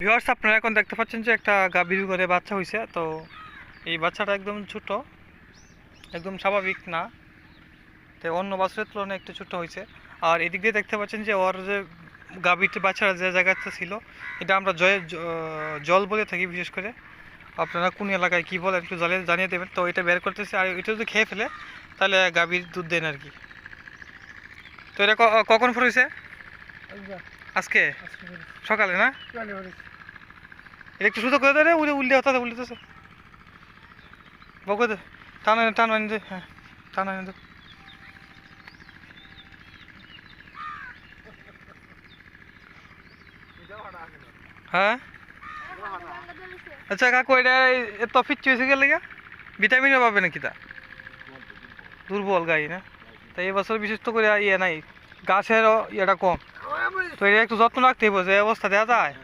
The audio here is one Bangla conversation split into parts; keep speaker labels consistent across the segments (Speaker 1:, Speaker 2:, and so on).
Speaker 1: ভিউয়ার্স আপনারা এখন দেখতে পাচ্ছেন যে একটা গাভীর ঘরে বাচ্চা হয়েছে তো এই বাচ্চাটা একদম ছোট একদম স্বাভাবিক না। তো অন্য বাছুরের তুলনায় একটু ছোট হয়েছে আর এদিক দিয়ে দেখতে পাচ্ছেন যে ওর যে গাভীটি বাচ্চারা যে জায়গাতে ছিল এটা আমরা জয় জ- জল বলে থাকি বিশেষ করে। আপনারা কোন এলাকায় কী বলেন একটু জলে জানিয়ে দেবেন। তো এটা বের করতেছে আর এটা যদি খেয়ে ফেলে তাহলে গাভীর দুধ দেন আর কি। তো এটা কখন ফুটেছে আজকে। সকালে না? একটু সুতো করে দেয় রে, উড়ে উল্টে হতে উল্টেছে বকে দে, টান টান দে হ্যাঁ টান দে। হ্যাঁ? আচ্ছা কাকু, এটা ফিচ্ছি হয়েছে গেলে গা ভিটামিনও পাবে নাকি তা? দুর্বল গাই, না? তাই এবছর বিশেষ করে ইয়ে নাই, গাছেরও ইয়েটা কম। তো এটা একটু যত্ন রাখতে হবে যে অবস্থা দেওয়া যায়।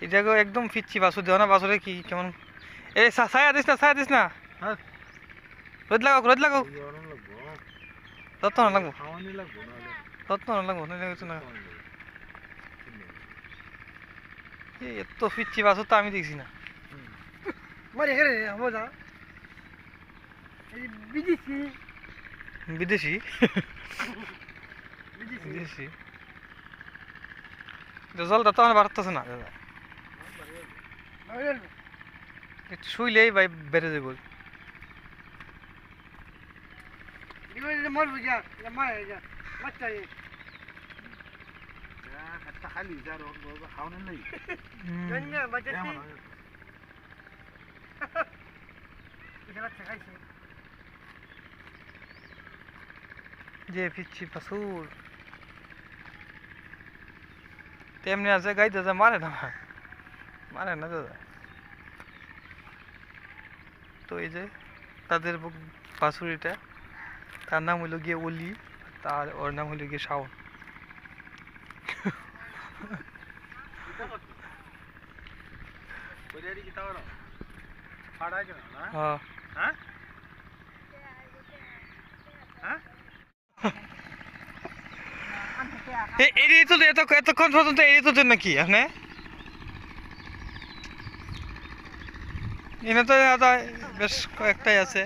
Speaker 1: এটাকে একদম ফিচ্ছি বাছুর দেওয়া না বাছুরে কি কেমন? এই সা- ছায়া দিস না ছায়া দিস না।
Speaker 2: হ্যাঁ।
Speaker 1: রোদ লাগাও রোদ লাগাও। যত্ন না লাগবো? যত্ন না লাগবো না। এত ফিচ্ছি বাছুর তো আমি দেখছি না।
Speaker 3: বিদেশি।
Speaker 1: বিদেশি? জলটা তো আমার বাড়তেছে না। দাদা। শুইলেই ভাই বেড়ে যাব।
Speaker 3: মরবো যা মারা যা বাচ্চা
Speaker 2: একটা খালি যার খাওয়ানি নেই
Speaker 3: জানি বাচ্চা
Speaker 2: কেমন
Speaker 3: বাচ্চা খাইছে
Speaker 1: যে পিচ্ছি পাসুর। তেমনি আছে গাই দাদা মারে না মারে না দাদা তো এই যে তাদের পাসুরিটা তার নাম হলো গিয়ে অলি তার ওর নাম হলো গিয়ে শাওন হ্যাঁ
Speaker 2: হ্যাঁ হ্যাঁ
Speaker 1: এত এতক্ষণ পর্যন্ত এড়িয়ে তো নাকি আপনি এনে তো বেশ কয়েকটাই আছে।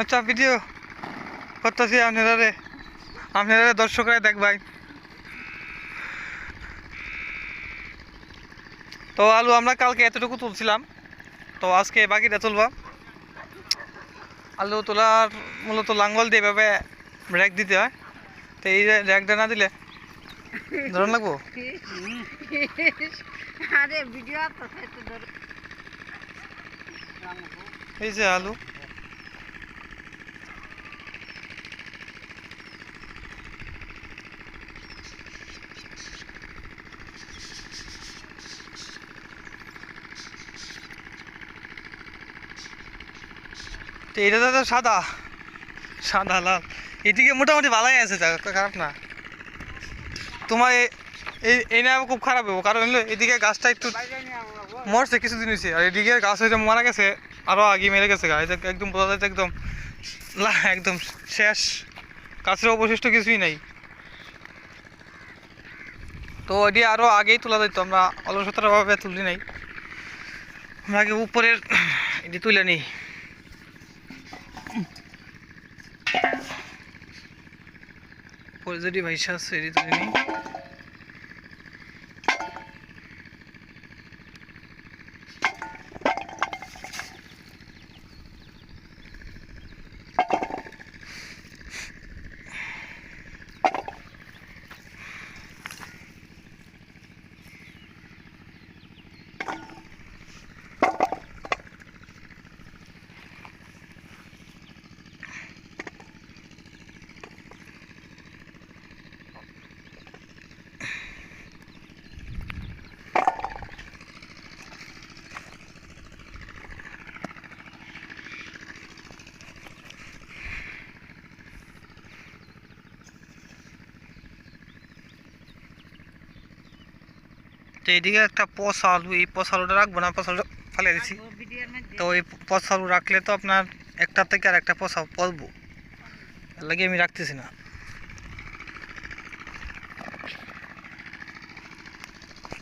Speaker 1: আচ্ছা ভিডিও করতেছি আপনারা রে। আপনারা দর্শকরা দেখবাই তো আলু আমরা কালকে এতটুকু তুলছিলাম। তো আজকে বাকিটা তুলবা। আলু তোলার মূলত লাঙ্গল দিয়ে এভাবে র্যাক দিতে হয়। তো এই র্যাকটা না দিলে ধরুন লাগবো?
Speaker 4: আরে ভিডিও
Speaker 1: এই যে আলু। এটা তো সাদা সাদা লাল। এদিকে মোটামুটি ভালোই আছে খারাপ না। তোমার এই এই না খুব খারাপ হব কারণ এদিকে গাছটা একটু মরছে, কিছুদিন হয়েছে আর এদিকে গাছ হয়েছে মারা গেছে আরও আগে মেরে গেছে গাছ একদম বোঝা যাচ্ছে একদম একদম শেষ। গাছের অবশিষ্ট কিছুই নাই। তো এটি আরও আগেই তোলা যেত আমরা অলসতারভাবে তুলি নাই। আমরা আগে উপরের, এটি তুলে নিই। পরে যদি ভাইসা আছে এটি তুলে নিই তো এদিকে একটা পচা আলু এই পচা আলুটা রাখব না পচা আলুটা ফেলে দিছি। তো এই পচা আলু রাখলে তো আপনার একটা থেকে আর একটা পচা পচবো তার লাগে আমি রাখতেছি না।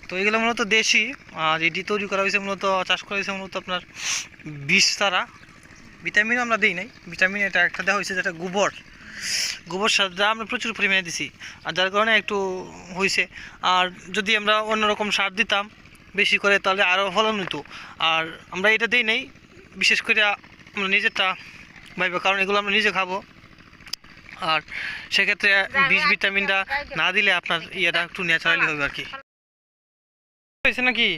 Speaker 1: তো এগুলো মূলত দেশি আর এটি তৈরি করা হয়েছে মূলত চাষ করা হয়েছে মূলত আপনার বিষ তারা ভিটামিন আমরা দিই নাই। ভিটামিন এটা একটা দেওয়া হয়েছে যেটা গোবর। গোবর সারটা আমরা প্রচুর পরিমাণে দিছি। আর যার কারণে একটু হয়েছে আর যদি আমরা অন্যরকম সার দিতাম বেশি করে তাহলে আরও ফলন হতো আর আমরা এটা দিই নেই বিশেষ করে আমরা নিজেরটা ভাইবে কারণ এগুলো আমরা নিজে খাব। আর সেক্ষেত্রে বীজ ভিটামিনটা না দিলে আপনার ইয়েটা একটু ন্যাচারালি হবে আর কি। হয়েছে নাকি?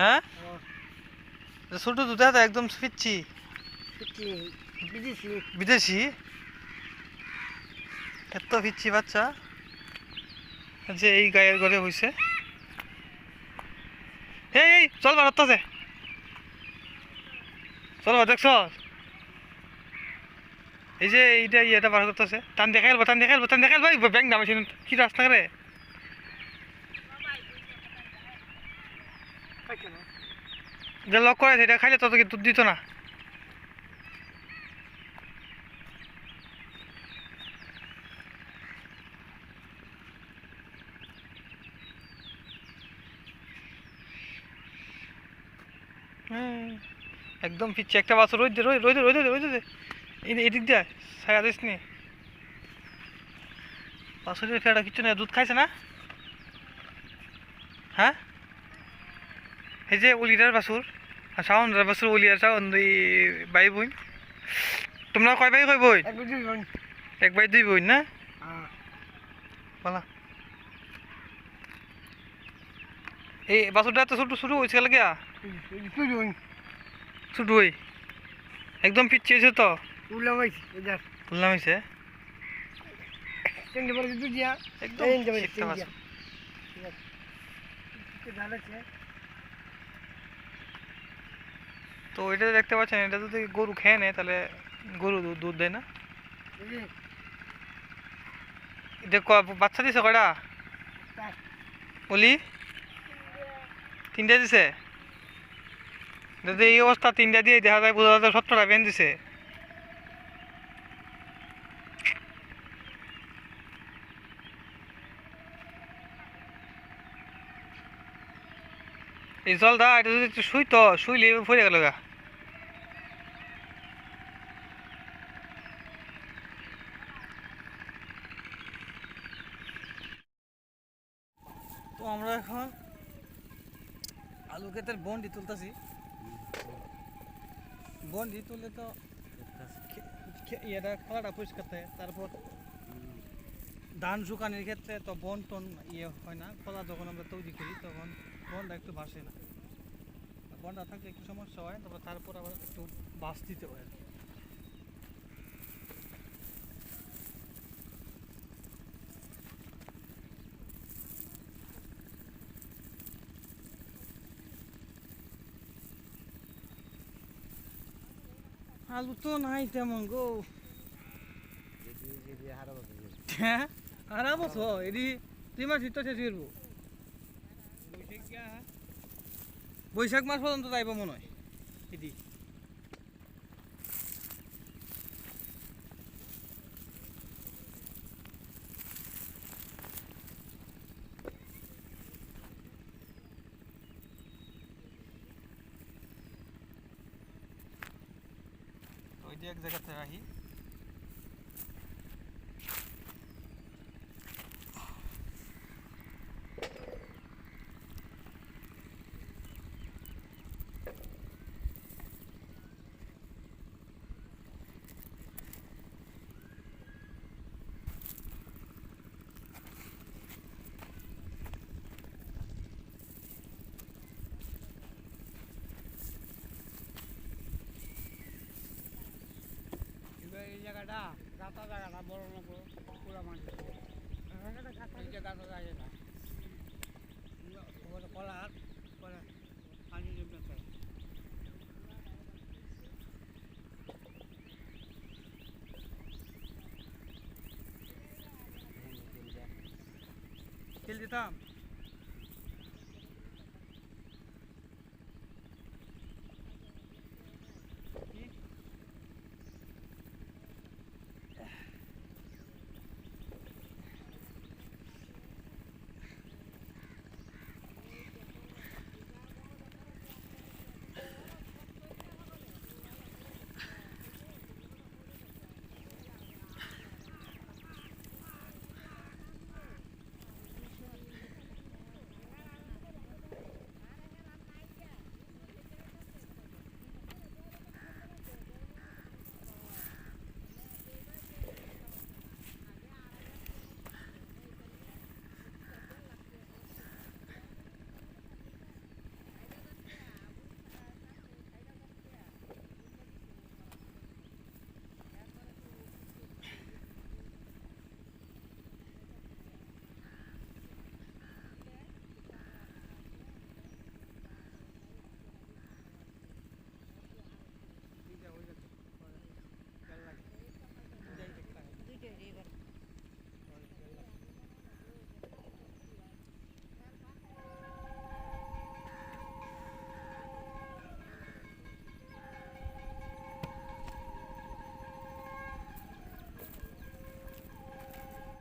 Speaker 1: হ্যাঁ? ছোট দুধ একদম ফিরছি
Speaker 3: বিদেশি?
Speaker 1: এত ফিরছি বাচ্চা যে এই গায়ের ঘরে হয়েছে এই এই চল বার হচ্ছে চল বার দেখছ? এই যে এইটা ইয়েটা বার করতেছে। টান দেখাইল টান দেখাইল টান দেখাইল ভাই ব্যাংক নামাইছি কি রাস্তা করে যে লক করে সেটা খাইলে তত কি দুধ দিত না। হুম, একদম পিচ্ছে একটা রোদ রোদ রোদ রোদ দে এই এদিক দিয়ে ছায়া দিস নি। বাছরের ফেটা কিচ্ছু না দুধ খাইছে না? হ্যাঁ? এই যে উলিটার বাছুর আর শাওনের বাছুর উলিয়ার শাওন দুই ভাই বোন। তোমরা কয় ভাই কয় বোন?
Speaker 3: এক
Speaker 1: ভাই দুই বোন। না?
Speaker 3: হ্যাঁ।
Speaker 1: বলা। এই বাছুরটা তো ছোট ছোট হয়েছে লাগে একদম পিছিয়েছে তো?
Speaker 3: উল্লাম হয়েছে
Speaker 1: হয়েছে একদম তো এটা দেখতে পাচ্ছেন এটা যদি গরু খেয়ে নেয় তাহলে গরু দুধ দেয় না। এটা বাচ্চা দিছে কয়টা। বলি তিনটা দিছে? যদি এই অবস্থা তিনটা দিয়ে দেখা যায়, বোঝা যায় সত্তরটা বেন দিছে। এই জলটা এটা যদি একটু শুইতো, শুইলে ফিরে গেল গা। তো আমরা এখন আলু ক্ষেতের বন্ডি তুলতেছি। বন্ডি তুলে তো ইয়েটা খোলাটা পরিষ্কার থাকে। তারপর ধান শুকানোর ক্ষেত্রে তো বন টন ইয়ে হয় না। খোলা যখন আমরা তৈরি করি, তখন বনটা একটু ভাসে না। বনটা থাকলে একটু সমস্যা হয়, তারপর তারপর আবার একটু বাস দিতে হয় আলু তো নাই তেমন গো। হ্যাঁ? এদি তুই মাস ভিতর শেষ করব। বৈশাখ মাস পর্যন্ত যাইব মনে হয়। এদি ওই যে এক জায়গাতে
Speaker 3: এবার এই জায়গাটা বড় না পুরা মাটি। যে গাতা জায়গাটা কলার কলা পানি জমে থাকে
Speaker 1: তেল দিতাম?